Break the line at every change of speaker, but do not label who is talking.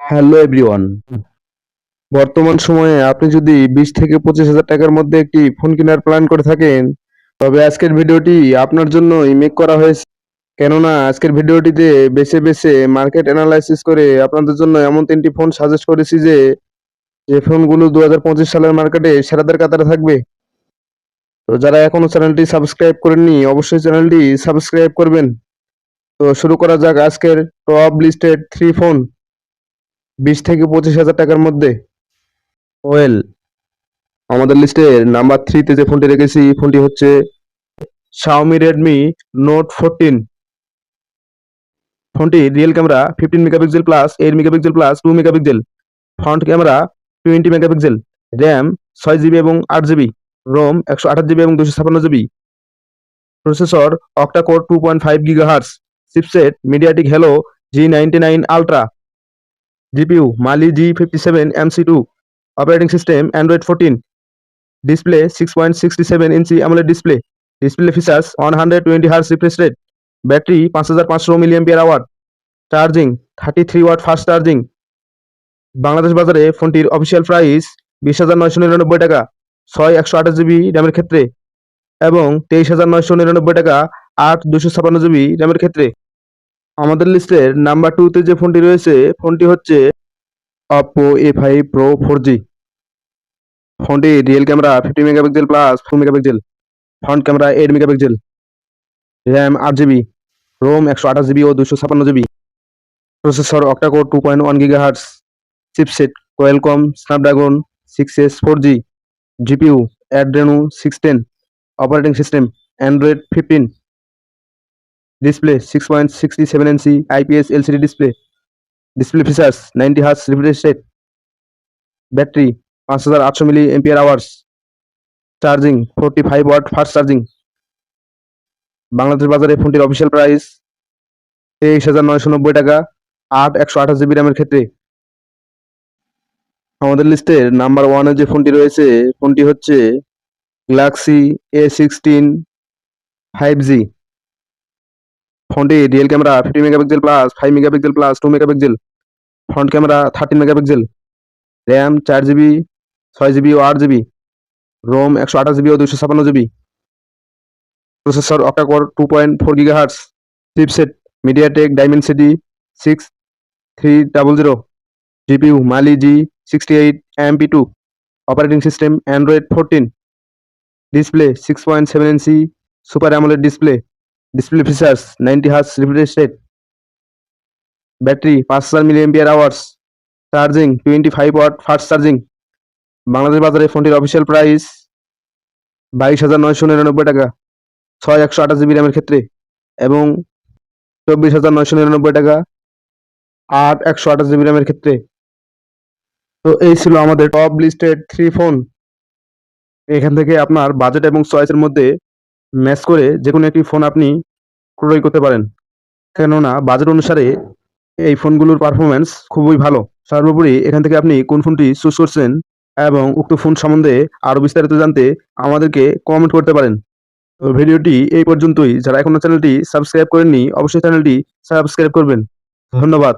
Hello everyone. বর্তমান সময়ে আপনি যদি বিশ থেকে পঁচিশ হাজার টাকার মধ্যে একটি ফোন কেনার প্ল্যান করে থাকেন, তবে আজকের ভিডিওটি আপনার জন্যই মেক করা হয়েছে। কেননা আজকের ভিডিওটিতে বেছে বেছে মার্কেট অ্যানালাইসিস করে আপনাদের জন্য এমন তিনটি ফোন সাজেস্ট করেছি যে যে ফোনগুলো দু হাজার পঁচিশ সালের মার্কেটে সেরাদের কাতারে থাকবে। তো যারা এখনও চ্যানেলটি সাবস্ক্রাইব করেননি, অবশ্যই চ্যানেলটি সাবস্ক্রাইব করবেন। তো শুরু করা যাক আজকের টপ লিস্টেড থ্রি ফোন বিশ থেকে পঁচিশ হাজার টাকার মধ্যে? ওয়েল, আমাদের লিস্টে নাম্বার থ্রিতে যে ফোনটি রেখেছি ফোনটি হচ্ছে শাওমি রেডমি নোট ফোরটিন ফোনটি real camera fifteen megapixel plus eight megapixel plus two megapixel. Front camera twenty megapixel. RAM ছয় জিবি এবং আট জিবি। রোম একশো আঠাশ জিবি এবং দুশো ছাপান্ন GB. Processor octacore two point five giga hertz chipset MediaTek Helio G ninety nine ultra GPU Mali G fifty seven MC two operating system Android fourteen display six point sixty seven inch AMOLED display display features one hundred twenty hertz refresh rate battery পাঁচ হাজার পাঁচশো milliampere hour charging thirty three watt fast charging Bangladesh বাজারে ফোনটির official price বিশ হাজার নয়শো নিরানব্বই টাকা, ছয় একশো আঠাশ জিবি র্যামের ক্ষেত্রে এবং তেইশ হাজার নয়শো নিরানব্বই টাকা, আট দুশো ছাপান্ন জিবি র্যামের ক্ষেত্রে। আমাদের লিস্টের নাম্বার টুতে যে ফোনটি রয়েছে, ফোনটি হচ্ছে Oppo A five pro four G ফোনটি real camera fifty megapixel plus four megapixel front camera eight megapixel RAM আট জিবি রোম একশো আঠাশ জিবি ও দুশো ছাপান্ন GB processor octacore two point one giga hertz chipset Qualcomm Snapdragon six S four G GPU Adreno six ten operating system Android fifteen display six point sixty seven inch IPS LCD display display features ninety hertz refresh rate battery পাঁচ হাজার আটশো milli ampere hours charging forty five watt fast charging Bangladesh বাজারে ফোনটির official price তেইশ হাজার নয়শো নব্বই টাকা, আট একশো আঠাশ জিবি র্যামের ক্ষেত্রে। আমাদের লিস্টের নাম্বার ওয়ানে যে ফোনটি রয়েছে ফোনটি হচ্ছে Galaxy A sixteen five G ফোনটি real camera fifty megapixel plus, five megapixel plus, two megapixel. Front camera thirteen megapixel. RAM চার জিবি, ছয় জিবি ও আট জিবি। রোম একশো আঠাশ জিবি ও দুশো ছাপান্ন GB. Processor octacore two point four giga hertz chipset MediaTek Dimensity six three double zero GPU Mali G sixty eight MP two operating system Android fourteen display six point seven inch super AMOLED display display features ninety hertz refresh rate battery পাঁচ হাজার milli ampere hours charging twenty five watt fast charging Bangladesh বাজারে ফোনটির official price বাইশ হাজার নয়শো নিরানব্বই টাকা, ছয় একশো আঠাশ জিবি র্যামের ক্ষেত্রে, এবং চব্বিশ হাজার নয়শো নিরানব্বই টাকা, আট একশো আঠাশ জিবি র্যামের ক্ষেত্রে। তো এই ছিল আমাদের টপ লিস্টেড থ্রি ফোন এখান থেকে আপনার বাজেট এবং চয়েসের মধ্যে ম্যাচ করে যে কোনো একটি ফোন আপনি ক্রয় করতে পারেন। কেননা বাজেট অনুসারে এই ফোনগুলোর পারফরমেন্স খুবই ভালো। সর্বোপরি এখান থেকে আপনি কোন ফোনটি চুজ করছেন এবং উক্ত ফোন সম্বন্ধে আরও বিস্তারিত জানতে আমাদেরকে কমেন্ট করতে পারেন। তো ভিডিওটি এই পর্যন্তই। যারা এখনও চ্যানেলটি সাবস্ক্রাইব করেননি, অবশ্যই চ্যানেলটি সাবস্ক্রাইব করবেন। ধন্যবাদ।